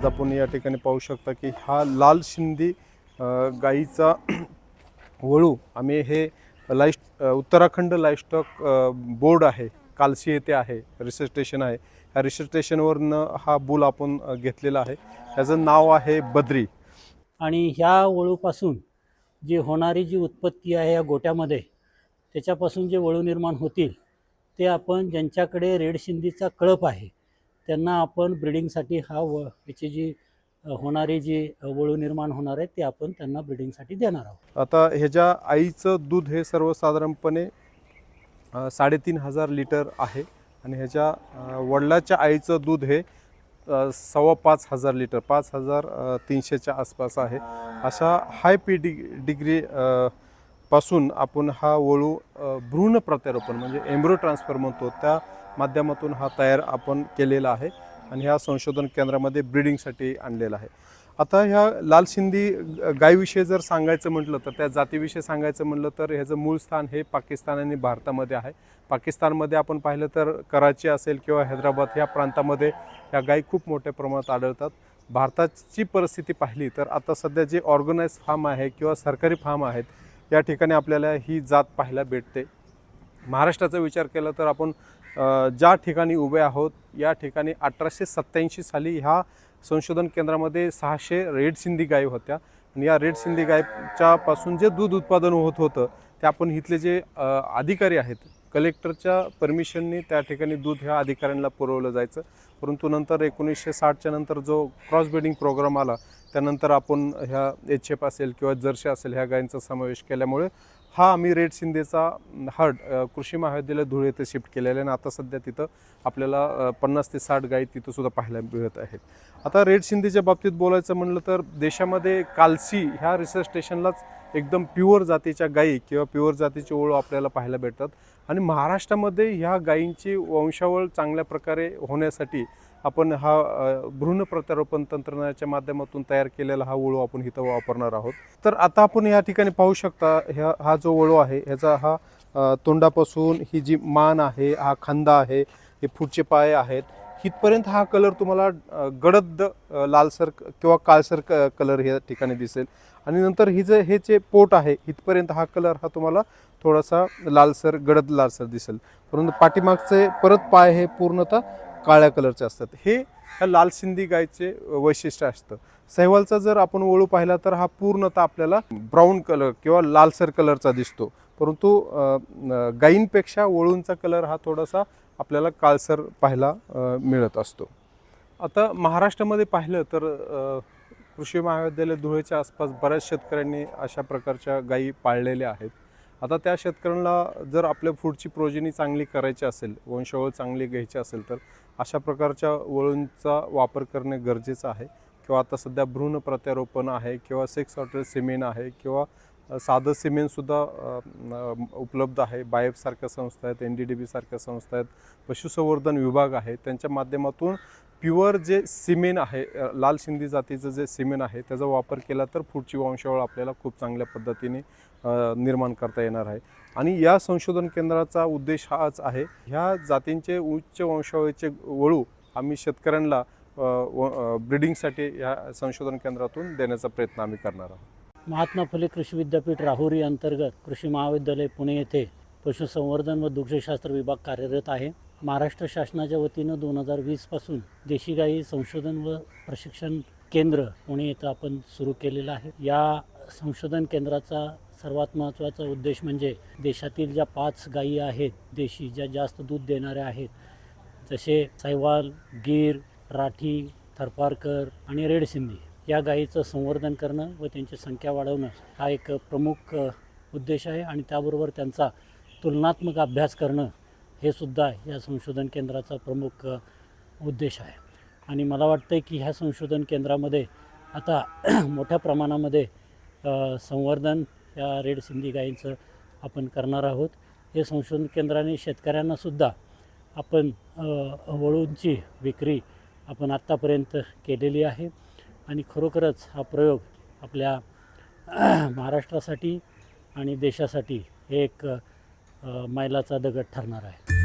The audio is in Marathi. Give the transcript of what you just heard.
आज आपण या ठिकाणी पाहू शकता की हा लाल शिंदी गाईचा वळू आम्ही हे लाईस्ट उत्तराखंड लाईस्टॉक बोर्ड आहे कालसी येथे आहे रिसर्च स्टेशन आहे. ह्या रिसर्च स्टेशनवरनं हा बुल आपण घेतलेला आहे. त्याचं नाव आहे बद्री. आणि ह्या वळूपासून जी होणारी जी उत्पत्ती आहे या गोट्यामध्ये त्याच्यापासून जे वळू निर्माण होतील ते आपण ज्यांच्याकडे रेड शिंदीचा कळप आहे त्यांना आपण ब्रिडिंगसाठी हा व याची जी होणारी जी वळू निर्माण होणार आहे ते आपण त्यांना ब्रिडिंगसाठी देणार आहोत. आता ह्याच्या आईचं दूध हे सर्वसाधारणपणे साडेतीन हजार लिटर आहे आणि ह्याच्या वडिलाच्या आईचं दूध हे सव्वा पाच हजार लिटर पाच हजार तीनशेच्या आसपास आहे. अशा हाय पी डि डिग्री पासून आपण हा वळू भ्रूण प्रत्यारोपण म्हणजे एम्ब्रो ट्रान्सफर म्हणतो त्या माध्यमातून हा तयार आपण केलेला आहे आणि ह्या संशोधन केंद्रामध्ये ब्रिडिंगसाठी आणलेला आहे. आता ह्या लाल सिंधी गायीविषयी जर सांगायचं म्हटलं तर त्या जातीविषयी सांगायचं म्हटलं तर ह्याचं मूळ स्थान हे पाकिस्तान आणि भारतामध्ये आहे. पाकिस्तानमध्ये आपण पाहिलं तर कराची असेल किंवा हैदराबाद ह्या प्रांतामध्ये ह्या गायी खूप मोठ्या प्रमाणात आढळतात. भारताची परिस्थिती पाहिली तर आता सध्या जे ऑर्गनाइज फार्म आहे किंवा सरकारी फार्म आहेत या ठिकाणी आपल्याला ही जात पाहायला भेटते. महाराष्ट्राचा विचार केला तर आपण ज्या ठिकाणी उभे आहोत या ठिकाणी अठराशे सत्त्याऐंशी साली ह्या संशोधन केंद्रामध्ये सहाशे रेड सिंधी गायी होत्या. आणि या रेड सिंधी गायच्यापासून जे दूध उत्पादन होत होतं ते आपण इथले जे अधिकारी आहेत कलेक्टरच्या परमिशननी त्या ठिकाणी दूध ह्या अधिकाऱ्यांना पुरवलं जायचं. परंतु नंतर एकोणीसशे साठच्या नंतर जो क्रॉस ब्रिडिंग प्रोग्राम आला त्यानंतर आपण ह्या एच एफ असेल किंवा जर्शी असेल ह्या गायींचा समावेश केल्यामुळे हा आम्ही रेड शिंदेचा हर्ड कृषी महाविद्यालय धुळे येथे शिफ्ट केलेला आहे आणि आता सध्या तिथं आपल्याला पन्नास ते साठ गायी तिथं सुद्धा पाहायला मिळत आहेत. आता रेड शिंदेच्या बाबतीत बोलायचं म्हणलं तर देशामध्ये कालसी ह्या रिसर्च स्टेशनलाच एकदम प्युअर जातीच्या गायी किंवा प्युअर जातीची ओळख आपल्याला पाहायला भेटतात. आणि महाराष्ट्रामध्ये ह्या गायींची वंशावळ चांगल्या प्रकारे होण्यासाठी आपण हा भ्रूण प्रत्यारोपण तंत्रज्ञानाच्या माध्यमातून तयार केलेला हा वळू आपण इथं वापरणार आहोत. तर आता आपण या ठिकाणी पाहू शकता ह्या हा जो वळू आहे ह्याचा हा तोंडापासून ही जी मान आहे हा खांदा आहे हे पुढचे पाय आहेत. इथपर्यंत हा कलर तुम्हाला गडद लालसर किंवा काळसर क कलर या ठिकाणी दिसेल. आणि नंतर ही जे हे जे पोट आहे इथपर्यंत हा कलर हा तुम्हाला थोडासा लालसर गडद लालसर दिसेल. परंतु पाठीमागचे परत पाय हे पूर्णतः काळ्या कलरचे असतात. हे ह्या लाल सिंधी गायचे वैशिष्ट्य असतं. सहवालचा जर आपण वळू पाहिला तर हा पूर्णतः आपल्याला ब्राऊन कलर किंवा लालसर कलरचा दिसतो. परंतु गायींपेक्षा वळूंचा कलर हा थोडासा आपल्याला काळसर पाहायला मिळत असतो. आता महाराष्ट्रामध्ये पाहिलं तर कृषी महाविद्यालय धुळेच्या आसपास बऱ्याच शेतकऱ्यांनी अशा प्रकारच्या गायी पाळलेल्या आहेत. आता त्या शेतकऱ्यांना जर आपल्या पुढची प्रोजिनी चांगली करायची असेल वंशावळ चांगली घ्यायची असेल तर अशा प्रकारच्या वळूंचा वापर करणे गरजेचं आहे. किंवा आता सध्या भ्रूण प्रत्यारोपण आहे किंवा सेक्स हॉटेल सिमेंट आहे किंवा साधं सिमेंटसुद्धा उपलब्ध आहे. बायफसारख्या संस्था आहेत एन डी डी बीसारख्या संस्था आहेत पशुसंवर्धन विभाग आहे. त्यांच्या माध्यमातून प्युअर जे सिमेंट आहे लाल शिंदी जातीचं जे सिमेंट आहे त्याचा वापर केला तर पुढची वंशावळ आपल्याला खूप चांगल्या पद्धतीने निर्माण करता येणार आहे. आणि या संशोधन केंद्राचा उद्देश हाच आहे ह्या जातींचे उच्च वंशावळीचे वळू आम्ही शेतकऱ्यांना ब्रिडिंगसाठी या संशोधन केंद्रातून देण्याचा प्रयत्न आम्ही करणार आहोत. महात्मा फुले कृषी विद्यापीठ राहुरी अंतर्गत कृषी महाविद्यालय पुणे येथे पशुसंवर्धन व दुग्धशास्त्र विभाग कार्यरत आहे. महाराष्ट्र शासनाच्या वतीनं दोन हजार वीसपासून देशी गाई संशोधन व प्रशिक्षण केंद्र पुणे येथे आपण सुरू केलेलं आहे. या संशोधन केंद्राचा सर्वात महत्त्वाचा उद्देश म्हणजे देशातील ज्या पाच गायी आहेत देशी ज्या जास्त दूध देणाऱ्या आहेत जसे सायवाल गीर राठी थरपारकर आणि रेड सिंधी या गायीचं संवर्धन करणं व त्यांची संख्या वाढवणं हा एक प्रमुख उद्देश आहे आणि त्याबरोबर त्यांचा तुलनात्मक अभ्यास करणं हे सुद्धा या संशोधन केंद्राचा प्रमुख उद्देश आहे. आणि मला वाटतं की ह्या संशोधन केंद्रामध्ये आता मोठ्या प्रमाणामध्ये संवर्धन या रेड सिंधी गायींचं आपण करणार आहोत. हे संशोधन केंद्राने शेतकऱ्यांनासुद्धा आपण वळूंची विक्री आपण आत्तापर्यंत केलेली आहे. आणि खरोखरच हा प्रयोग आपल्या महाराष्ट्रासाठी आणि देशासाठी हे एक मैलाचा दगड ठरणार आहे.